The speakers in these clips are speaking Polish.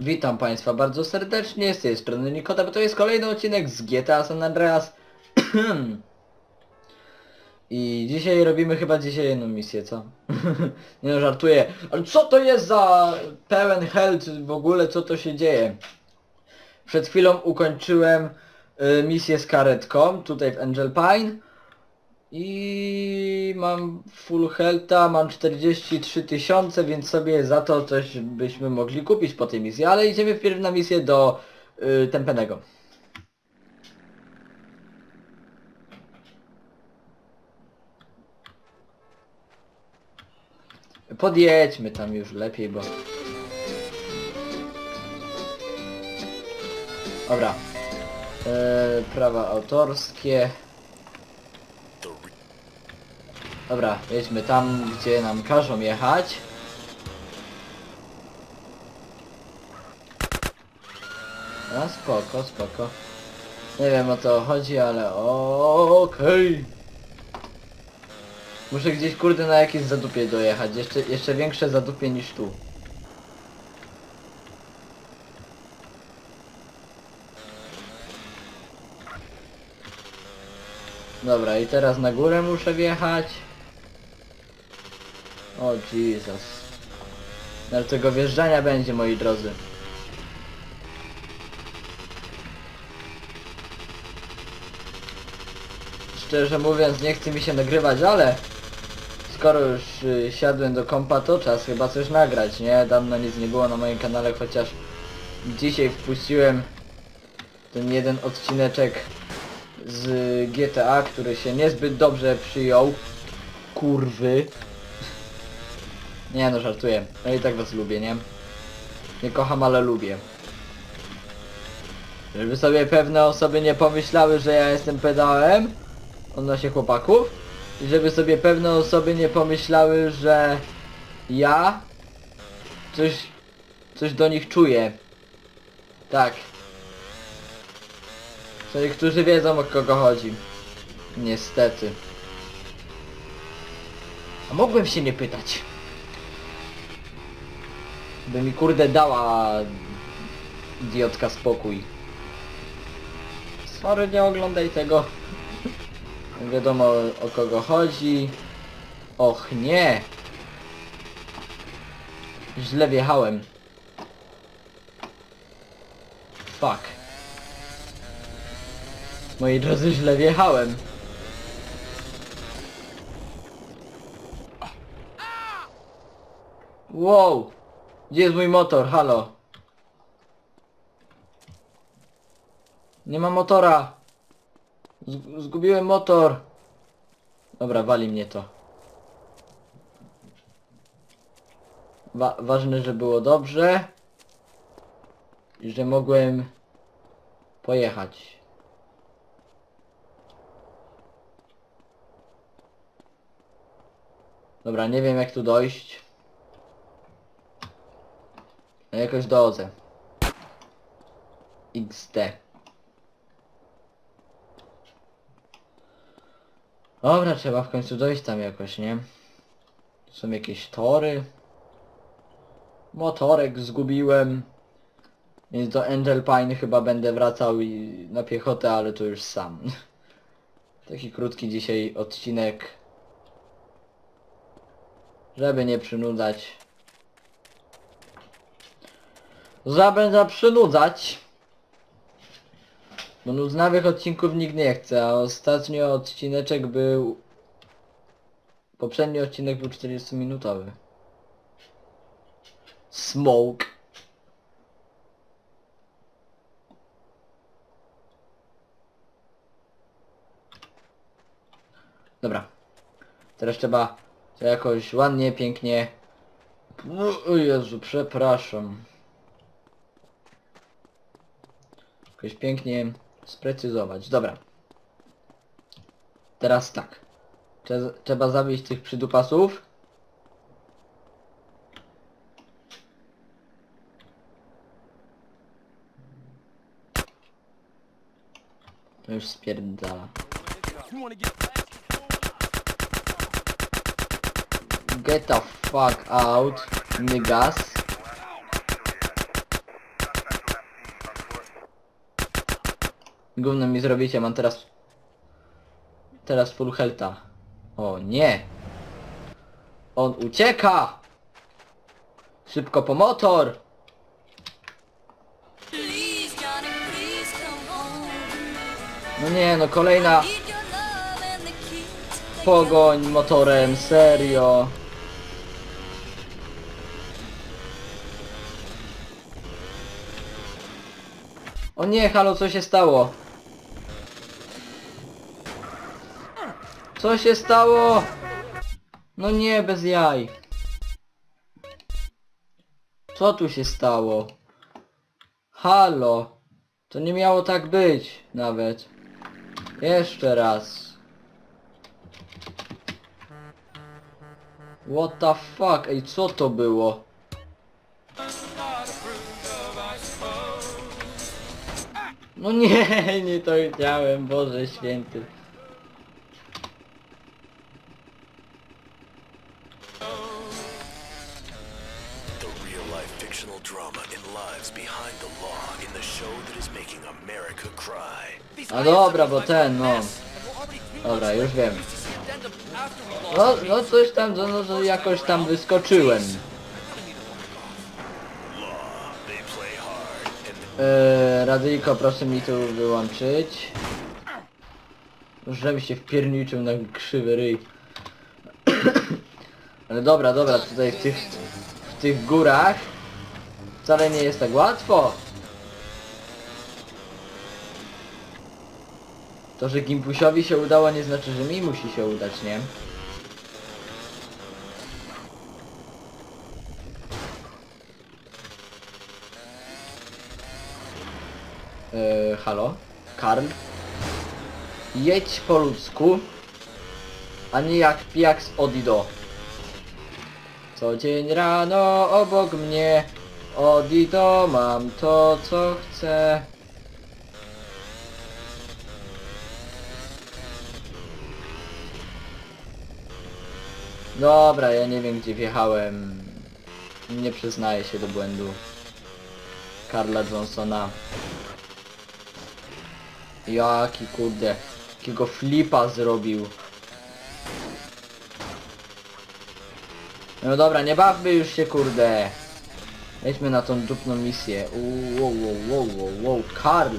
Witam Państwa bardzo serdecznie, z tej strony Nikota, bo to jest kolejny odcinek z GTA San Andreas. I dzisiaj robimy chyba dzisiaj jedną misję, co? Nie no, żartuję. Ale co to jest za pełen health w ogóle, co to się dzieje? Przed chwilą ukończyłem y, misję z karetką, tutaj w Angel Pine. I mam full healtha, mam 43 tysiące, więc sobie za to coś byśmy mogli kupić po tej misji. Ale idziemy wpierw na misję do y, Tempenego. Podjedźmy tam już lepiej, bo... Dobra. E, prawa autorskie. Dobra, jedźmy tam, gdzie nam każą jechać. A spoko, spoko. Nie wiem o co chodzi, ale okej. Muszę gdzieś kurde na jakieś zadupie dojechać. Jeszcze, jeszcze większe zadupie niż tu. Dobra, i teraz na górę muszę wjechać. O Jesus. Ale wjeżdżania będzie, moi drodzy. Szczerze mówiąc, nie chce mi się nagrywać, ale skoro już y, siadłem do kompa, to czas chyba coś nagrać, nie? Dawno nic nie było na moim kanale, chociaż dzisiaj wpuściłem ten jeden odcineczek z GTA, który się niezbyt dobrze przyjął. Kurwy. Nie no, żartuję. Ja i tak was lubię, nie? Nie kocham, ale lubię. Żeby sobie pewne osoby nie pomyślały, że ja jestem pedałem odnośnie chłopaków. I żeby sobie pewne osoby nie pomyślały, że ja coś, coś do nich czuję. Tak. To niektórzy wiedzą o kogo chodzi. Niestety. A mogłem się nie pytać. By mi kurde dała idiotka spokój. Sorry, nie oglądaj tego. Wiadomo o kogo chodzi. Och nie! Źle wjechałem. Fuck. Moi drodzy, źle wjechałem. Wow! Gdzie jest mój motor? Halo? Nie ma motora! Zgubiłem motor! Dobra, wali mnie to. Wa ważne, że było dobrze. I że mogłem pojechać. Dobra, nie wiem jak tu dojść. No jakoś dądzę. XD. Dobra, trzeba w końcu dojść tam jakoś, nie? Są jakieś tory. Motorek zgubiłem. Więc do Angel Pine chyba będę wracał i na piechotę, ale to już sam. Taki krótki dzisiaj odcinek. Żeby nie przynudzać. Zabędę przynudzać. Bo nudnawych odcinków nikt nie chce, a ostatni odcineczek był... Poprzedni odcinek był 40 minutowy. Smoke. Dobra. Teraz trzeba to jakoś ładnie, pięknie... O Jezu, przepraszam. Jakoś pięknie sprecyzować. Dobra. Teraz tak. Trze- Trzeba zawieść tych przydupasów. To już spierdala. Get the fuck out, niggas. Gówno mi zrobicie, mam teraz... Teraz full health'a. O nie! On ucieka! Szybko po motor! No nie, no kolejna pogoń motorem, serio. O nie, halo, co się stało? Co się stało? No nie, bez jaj. Co tu się stało? Halo. To nie miało tak być, nawet. Jeszcze raz. What the fuck? Ej, co to było? No nie, nie to chciałem, Boże święty. A dobra, bo ten, no. Dobra, już wiem. No, no coś tam, no, no to jakoś tam wyskoczyłem. Eee, radyjko proszę mi tu wyłączyć. Żebym się wpierniczył na krzywy ryj. Ale dobra, dobra, tutaj w tych, w tych górach wcale nie jest tak łatwo. To, że Gimpusiowi się udało nie znaczy, że mi musi się udać, nie? Eee, halo? Karl? Jedź po ludzku, a nie jak pijak z Odido. Co dzień rano obok mnie Odido mam to co chcę. Dobra, ja nie wiem gdzie wjechałem. Nie przyznaję się do błędu. Karla Johnsona. Jaki kurde, jakiego flipa zrobił. No dobra, nie bawmy już się kurde. Jedźmy na tą dupną misję. Wow, wow, wow, wow, Karl,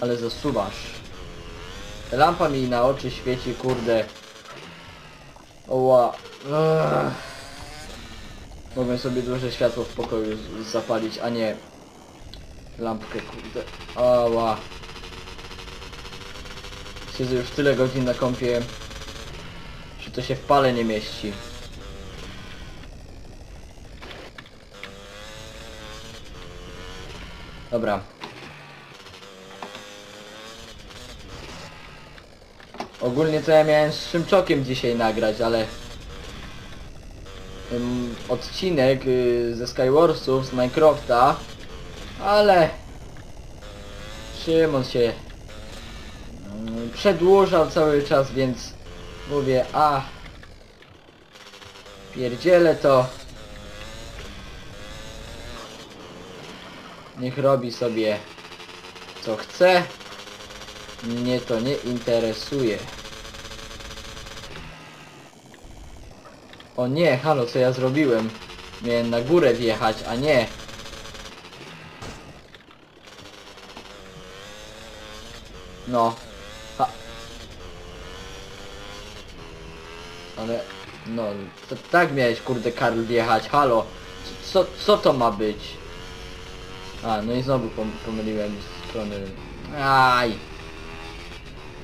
ale zasuwasz. Lampa mi na oczy świeci, kurde. Oła. Mogłem sobie duże światło w pokoju zapalić, a nie lampkę, kurde. Oła. Siedzę już tyle godzin na kąpie, że to się w pale nie mieści. Dobra. Ogólnie to ja miałem z Szymczokiem dzisiaj nagrać, ale... odcinek y, ze Skywarsów, z Minecrafta, ale... Szymon się Mm, przedłużał cały czas, więc mówię, a pierdzielę to. Niech robi sobie co chce. Mnie to nie interesuje. O nie, halo, co ja zrobiłem? Miałem na górę wjechać, a nie. No. Ha. Ale, no, to tak miałeś kurde Karl wjechać, halo. Co, co to ma być? A, no i znowu pom pomyliłem strony. Aj.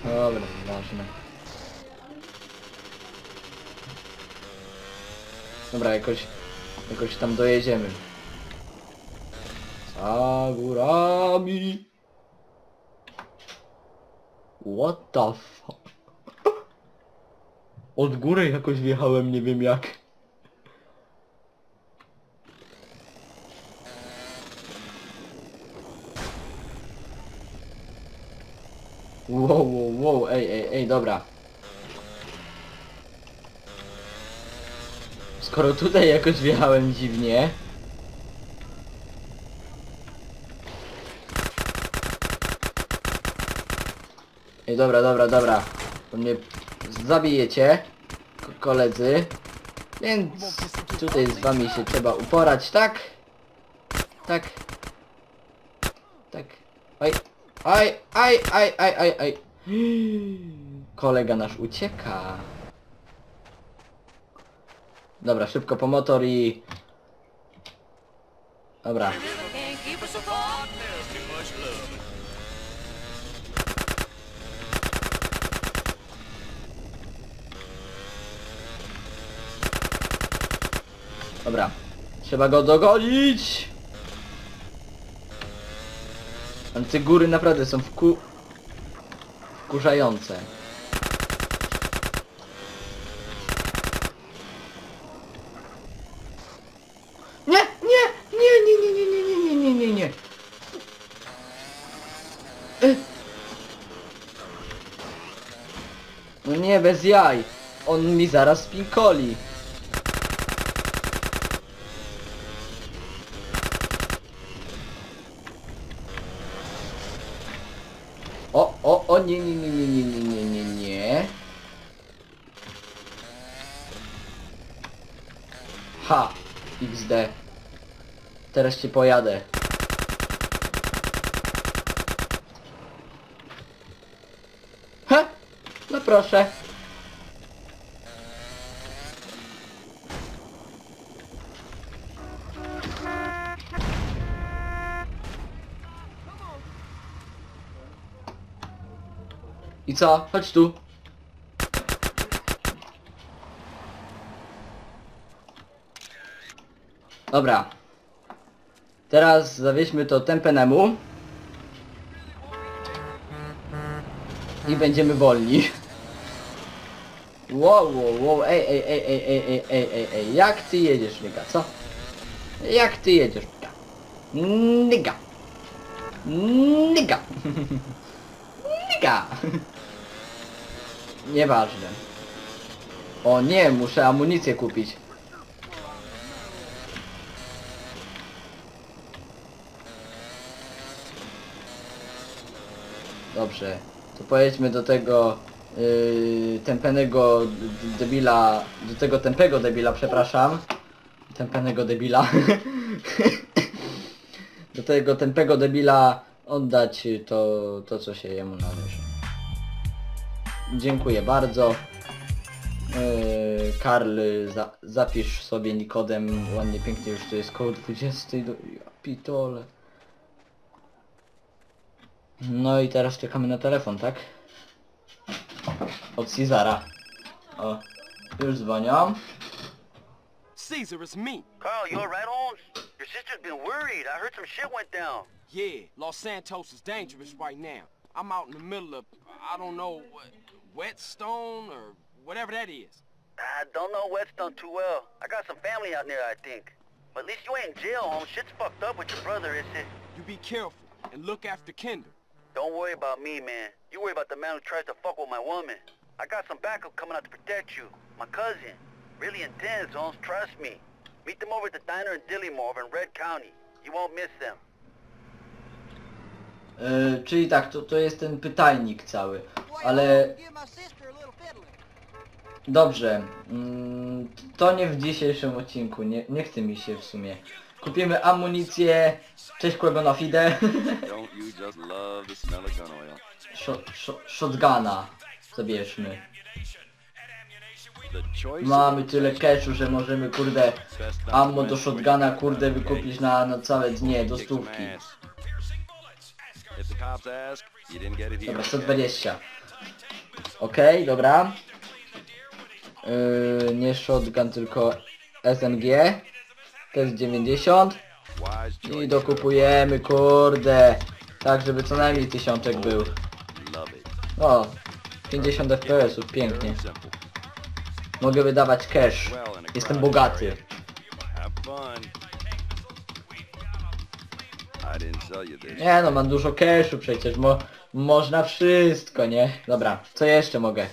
Dobra, ważne. Dobra, jakoś, jakoś tam dojedziemy. Za górami. What the fuck? Od góry jakoś wjechałem, nie wiem jak. Wow, wow, wow, ej, ej, ej, dobra. Skoro tutaj jakoś wjechałem dziwnie, Ej, dobra, dobra, dobra. To mnie zabijecie, ko- koledzy. Więc tutaj z wami się trzeba uporać, tak? Tak. Tak. Oj. Aj, aj, aj, aj, aj, aj. Kolega nasz ucieka. Dobra, szybko po motor i... Dobra. Dobra. Trzeba go dogonić! Ale te góry naprawdę są wku... wkurzające. Bez jaj. On mi zaraz spinkoli. O, o, o, nie, nie, nie, nie, nie, nie, nie, nie, nie. Ha! XD. Teraz cię pojadę. He? No proszę. I co? Chodź tu. Dobra. Teraz zawieźmy to tempenemu. I będziemy wolni. Wow, wow, wow, ej, ej, ej, ej, ej, ej, ej, ej, ej, jak ty jedziesz, nyga, co? Jak ty jedziesz, nyga? Nyga. Nyga. Nyga. Nieważne. O nie, muszę amunicję kupić. Dobrze. To pojedźmy do tego yy, tempenego d- debila, do tego tempego debila, przepraszam. Tempenego debila. do tego tempego debila oddać to, to co się jemu należy. Dziękuję bardzo. Yy, Karl, za, zapisz sobie Nikodem ładnie, pięknie, już to jest koło 20 do... Ja pitole. No i teraz czekamy na telefon, tak? Od Cezara. O, już dzwonią. Caesar, it's me. Carl, you alright, Holmes? Your sister's been worried. I heard some shit went down. Yeah, Los Santos is dangerous right now. I'm out in the middle of, I don't know, Whetstone or whatever that is. I don't know Whetstone too well. I got some family out there, I think. But at least you ain't in jail, Holmes. Shit's fucked up with your brother, is it? You be careful and look after Kinder. Don't worry about me, man. You worry about the man who tries to fuck with my woman. I got some backup coming out to protect you. My cousin. Really intense, Holmes. Trust me. Meet them over at the diner in Dillimore over in Red County. You won't miss them. Yy, czyli tak, to, to jest ten pytajnik cały. Ale dobrze. Mm, to nie w dzisiejszym odcinku. Nie, nie chce mi się w sumie. Kupimy amunicję. Cześć kłego na fide. Shotguna. Zabierzmy. Mamy tyle cashu, że możemy kurde ammo do shotguna kurde wykupić na, na całe dnie, do stówki. Dobra, 120. Okej, dobra. Yy, nie shotgun, tylko SMG. To jest 90. Wise I dokupujemy, kurde. Tak, żeby co najmniej tysiączek był. O, 50 FPS-ów, pięknie. Mogę wydawać cash. Jestem bogaty. Nie no, mam dużo cashu przecież, mo można wszystko, nie? Dobra, co jeszcze mogę?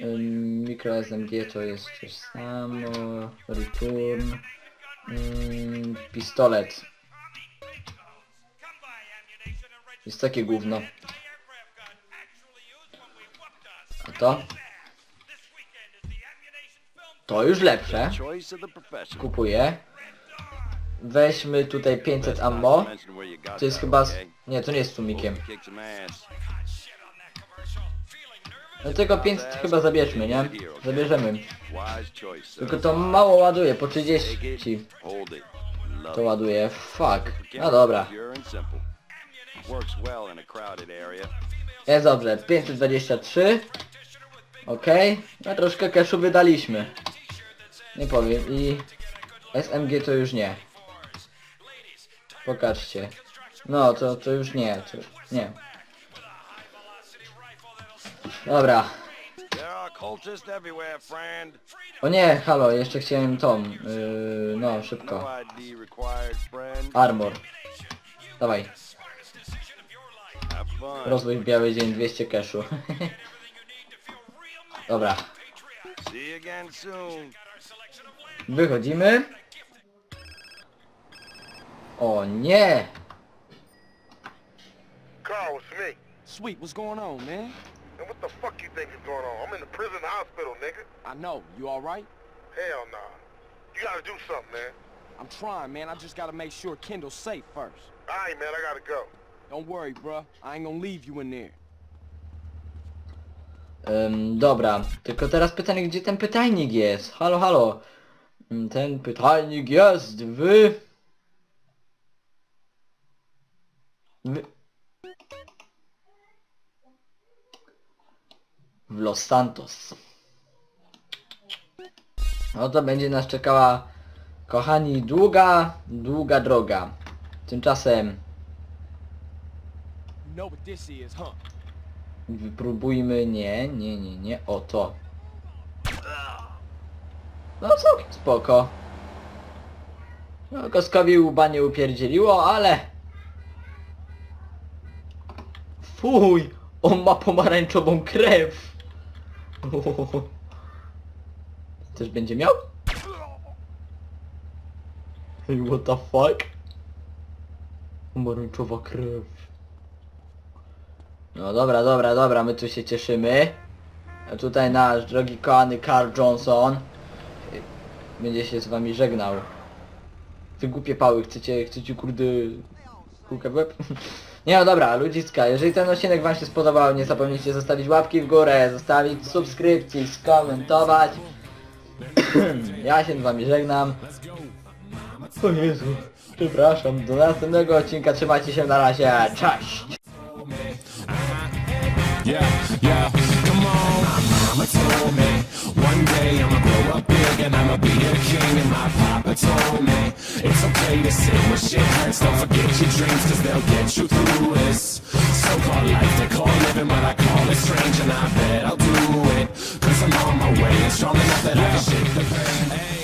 Ym, Mikro SMG to jest coś samo, return, ym, pistolet. Jest takie gówno. A to? To już lepsze. Kupuję. Weźmy tutaj 500 ammo. To jest chyba... z- Nie, to nie jest ass. No tylko 500 chyba zabierzmy, nie? Zabierzemy. Tylko to mało ładuje, po Take 30 it, hold it. Love to ładuje. Fuck. No dobra. Jest dobrze. 523. Okej. No troszkę cashu wydaliśmy. Nie powiem. I SMG to już nie. Pokażcie. No to, to już nie. To, nie. Dobra. O nie, halo, jeszcze chciałem tą. Yy, no, szybko. Armor. Dawaj. Rozwój w biały dzień 200 cashu. Dobra. Wychodzimy. O nie! Carl, it's me. Sweet, what's going on, man? And what the fuck you think is going on? I'm in the prison hospital, nigga. I know. You all right? Hell nah. You gotta do something, man. I'm trying, man. I just gotta make sure Kendall's safe first. Alright, man, I gotta go. Don't worry, bruh. I ain't gonna leave you in there. Ym, dobra, tylko teraz pytanie, gdzie ten pytajnik jest? Halo, halo. Ym, Ten pytajnik jest w... w... W Los Santos. No to będzie nas czekała, kochani, długa, długa droga. Tymczasem? Wypróbujmy, nie, nie, nie, nie, o to. No całkiem spoko. No, Koskowi łba nie upierdzieliło, ale... Fuj, on ma pomarańczową krew. Też będzie miał? Hey, what the fuck? Pomarańczowa krew. No dobra, dobra, dobra, my tu się cieszymy. A tutaj nasz drogi kochany Carl Johnson będzie się z wami żegnał. Wy głupie pały, chcecie, chcecie kurde kulkę w łeb? Nie no dobra, ludziska, jeżeli ten odcinek wam się spodobał, nie zapomnijcie zostawić łapki w górę, zostawić subskrypcji, skomentować. ja się z wami żegnam. O Jezu, przepraszam, do następnego odcinka, trzymajcie się na razie, cześć! Yeah, yeah, come on. Mama told me and I'ma be a king. And my papa told me it's okay to say when shit hurts. Don't forget your dreams, cause they'll get you through this. So called life, they call living, but I call it strange. And I bet I'll do it, cause I'm on my way and strong enough that I can shake the pain.